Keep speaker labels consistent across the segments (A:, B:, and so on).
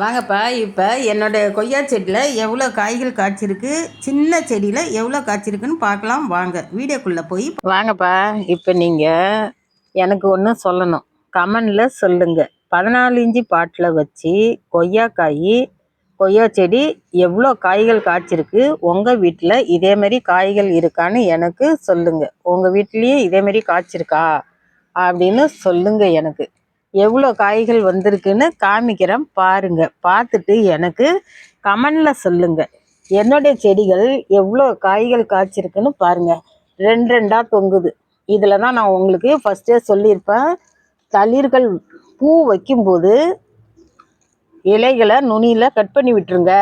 A: வாங்கப்பா இப்போ என்னோட கொய்யா செடியில் எவ்வளோ காய்கள் காய்ச்சிருக்கு சின்ன செடியில் எவ்வளோ காய்ச்சிருக்குன்னு பார்க்கலாம் வாங்க. வீடியோக்குள்ளே போய் வாங்கப்பா இப்போ நீங்கள் எனக்கு ஒன்று சொல்லணும். கமெண்டில் சொல்லுங்கள் பதினாலு இஞ்சி பாட்டில் வச்சு கொய்யாக்காய் கொய்யா செடி எவ்வளோ காய்கள் காய்ச்சிருக்கு உங்கள் வீட்டில் இதேமாரி காய்கள் இருக்கான்னு எனக்கு சொல்லுங்கள் உங்கள் வீட்லேயும் இதேமாரி காய்ச்சிருக்கா? அப்படின்னு சொல்லுங்கள் எனக்கு. எவ்வளோ காய்கள் வந்திருக்குன்னு காமிக்கிறேன் பாருங்க. பார்த்துட்டு எனக்கு கமெண்டில் சொல்லுங்கள் என்னுடைய செடிகள் எவ்வளோ காய்கள் காய்ச்சிருக்குன்னு பாருங்கள் ரெண்டு ரெண்டாக தொங்குது. இதில் தான் நான் உங்களுக்கு ஃபஸ்ட்டே சொல்லியிருப்பேன். தளிர்கள் பூ வைக்கும்போது இலைகளை நுனியில் கட் பண்ணி விட்டுருங்க.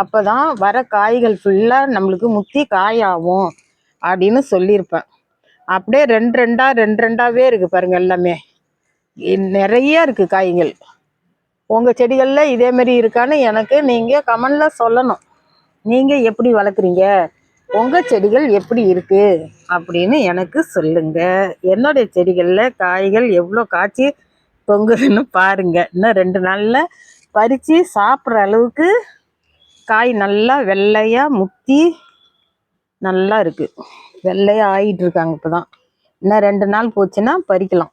A: அப்போ தான் வர காய்கள் ஃபுல்லாக நம்மளுக்கு முத்தி காயாகும் அப்படின்னு சொல்லியிருப்பேன். அப்படியே ரெண்டு ரெண்டாக ரெண்டு ரெண்டாகவே இருக்குது பாருங்கள் எல்லாமே. நிறைய இருக்குது காய்கள். உங்கள் செடிகளில் இதேமாரி இருக்கான்னு எனக்கு நீங்கள் கமெண்டில் சொல்லணும். நீங்கள் எப்படி வளர்க்குறீங்க? உங்கள் செடிகள் எப்படி இருக்குது அப்படின்னு எனக்கு சொல்லுங்கள் என்னுடைய செடிகளில் காய்கள் எவ்வளோ காய்ச்சி தொங்குதுன்னு பாருங்கள் இன்னும் ரெண்டு நாளில் பறித்து சாப்பிட்ற அளவுக்கு காய் நல்லா வெள்ளையாக முத்தி நல்லா இருக்குது வெள்ளையாக ஆகிட்டுருக்காங்க இப்போ தான் இன்னும் ரெண்டு நாள் போச்சுன்னா பறிக்கலாம்.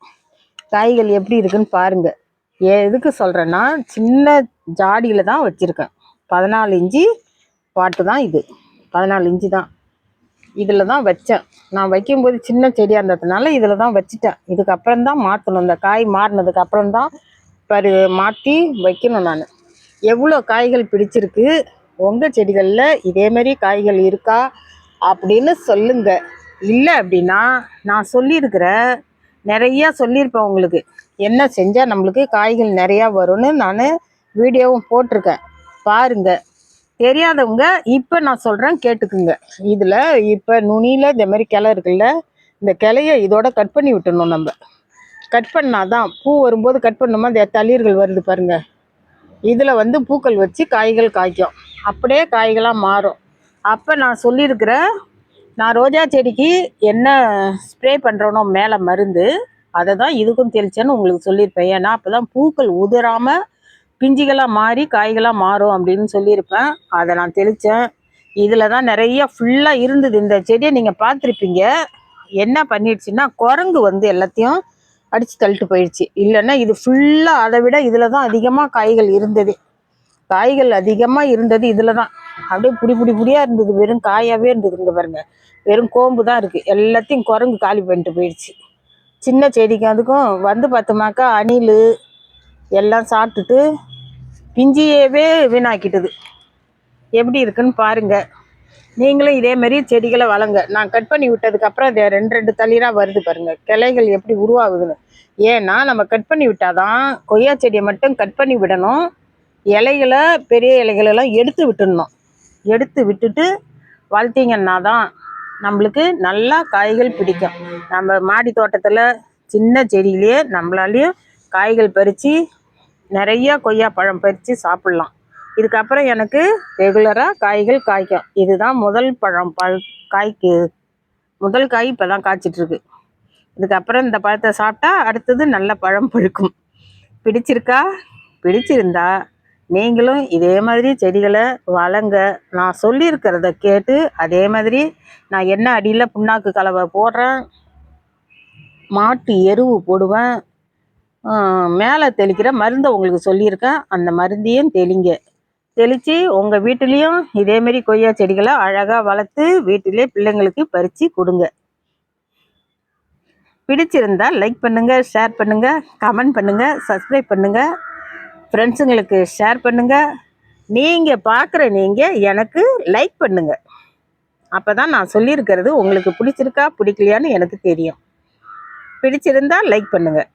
A: காய்கள் எப்படி இருக்குன்னு பாருங்கள் எதுக்கு சொல்கிறேன்னா சின்ன ஜாடியில் தான் வச்சுருக்கேன். பதினாலு இஞ்சி பாட்டு தான் இது. பதினாலு இஞ்சி தான். இதில் தான் வச்சேன். நான் வைக்கும்போது சின்ன செடியாக இருந்ததுனால இதில் தான் வச்சுட்டேன். இதுக்கப்புறம் தான் மாற்றணும் இந்த காய் மாறினதுக்கு அப்புறம் தான் பரு மாற்றி வைக்கணும் நான். எவ்வளோ காய்கள் பிடிச்சிருக்கு? உங்கள் செடிகளில் இதேமாரி காய்கள் இருக்கா? அப்படின்னு சொல்லுங்கள் இல்லை அப்படின்னா நான் சொல்லியிருக்கிற நிறையா சொல்லியிருப்பேன் உங்களுக்கு. என்ன செஞ்சால் நம்மளுக்கு காய்கள் நிறையா வரும்னு நான் வீடியோவும் போட்டிருக்கேன். பாருங்கள் தெரியாதவங்க இப்போ நான் சொல்கிறேன் கேட்டுக்குங்க. இதில் இப்போ நுனியில் இந்த மாதிரி கிளை இருக்குல்ல இந்த கிளைய இதோட கட் பண்ணி விட்டணும் நம்ம. கட் பண்ணால் தான் பூ வரும்போது கட் பண்ணோமா? இந்த தளிர்கள் வருது பாருங்கள் இதில் வந்து பூக்கள் வச்சு காய்கள் காய்க்கும். அப்படியே காய்களாக மாறும். அப்போ நான் சொல்லியிருக்கிற நான் ரோஜா செடிக்கு என்ன ஸ்ப்ரே பண்ணுறனோ மேலே மருந்து அதை தான் இதுக்கும் தெளிச்சேன்னு உங்களுக்கு சொல்லியிருப்பேன். ஏன்னா அப்போ தான் பூக்கள் உதிராமல் பிஞ்சுகளாக மாறி காய்களாக மாறும் அப்படின்னு சொல்லியிருப்பேன். அதை நான் தெளித்தேன் இதில் தான் நிறைய ஃபுல்லாக இருந்தது. இந்த செடியை நீங்கள் பார்த்துருப்பீங்க. என்ன பண்ணிடுச்சுன்னா குரங்கு வந்து எல்லாத்தையும் அடித்து தள்ளிட்டு போயிடுச்சு. இல்லைன்னா இது ஃபுல்லாக அதை விட இதில் தான் அதிகமாக காய்கள் இருந்தது. காய்கள் அதிகமாக இருந்தது இதில் தான் அப்படியே புடி புடி புடியாக இருந்தது. வெறும் காயாகவே இருந்தது இங்கே பாருங்க. வெறும் கோம்பு தான் இருக்குது எல்லாத்தையும் குரங்கு காலி பண்ணிட்டு போயிடுச்சு. சின்ன செடிக்கு அதுக்கும் வந்து பார்த்தோமாக்கா அணில் எல்லாம் சாப்பிட்டுட்டு பிஞ்சியவே வீணாக்கிட்டுது. எப்படி இருக்குன்னு பாருங்கள் நீங்களும் இதேமாரி செடிகளை வளங்க. நான் கட் பண்ணி விட்டதுக்கப்புறம் அது ரெண்டு ரெண்டு தளிராக வருது பாருங்கள் கிளைகள் எப்படி உருவாகுதுன்னு. ஏன்னா நம்ம கட் பண்ணி விட்டாதான் கொய்யா செடியை மட்டும் கட் பண்ணி விடணும். இலைகளை பெரிய இலைகளெல்லாம் எடுத்து விட்டுடணும். எடுத்து விட்டுட்டு வளர்த்திங்கன்னா தான் நம்மளுக்கு நல்லா காய்கள் பிடிக்கும். நம்ம மாடி தோட்டத்தில் சின்ன செடியிலேயே நம்மளாலேயும் காய்கள் பறித்து நிறையா கொய்யா பழம் பறித்து சாப்பிட்லாம். இதுக்கப்புறம் எனக்கு ரெகுலராக காய்கள் காய்க்கும். இதுதான் முதல் பழம். பழ காய்க்கு முதல் காய் இப்போ தான் காய்ச்சிட்ருக்கு இதுக்கப்புறம் இந்த பழத்தை சாப்பிட்டா அடுத்தது நல்ல பழம் பழுக்கும். பிடிச்சிருக்கா? பிடிச்சிருந்தா நீங்களும் இதே மாதிரி செடிகளை வளங்க. நான் சொல்லியிருக்கிறத கேட்டு அதே மாதிரி நான் என்ன அடியில் புண்ணாக்கு கலவை போடுறேன் மாட்டு எருவு போடுவேன் மேலே தெளிக்கிற மருந்தை உங்களுக்கு சொல்லியிருக்கேன். அந்த மருந்தையும் தெளிங்க. தெளித்து உங்கள் வீட்டிலையும் இதேமாரி கொய்யா செடிகளை அழகாக வளர்த்து வீட்டிலே பிள்ளைங்களுக்கு பறித்து கொடுங்க. பிடிச்சிருந்தால் லைக் பண்ணுங்கள் ஷேர் பண்ணுங்கள் கமெண்ட் பண்ணுங்கள் சப்ஸ்கிரைப் பண்ணுங்கள் ஃப்ரெண்ட்ஸுங்களுக்கு ஷேர் பண்ணுங்கள் நீங்கள் பார்க்குற நீங்கள் எனக்கு லைக் பண்ணுங்கள் அப்போ தான் நான் சொல்லியிருக்கிறது உங்களுக்கு பிடிச்சிருக்கா பிடிக்கலையான்னு எனக்கு தெரியும். பிடிச்சிருந்தா லைக் பண்ணுங்கள்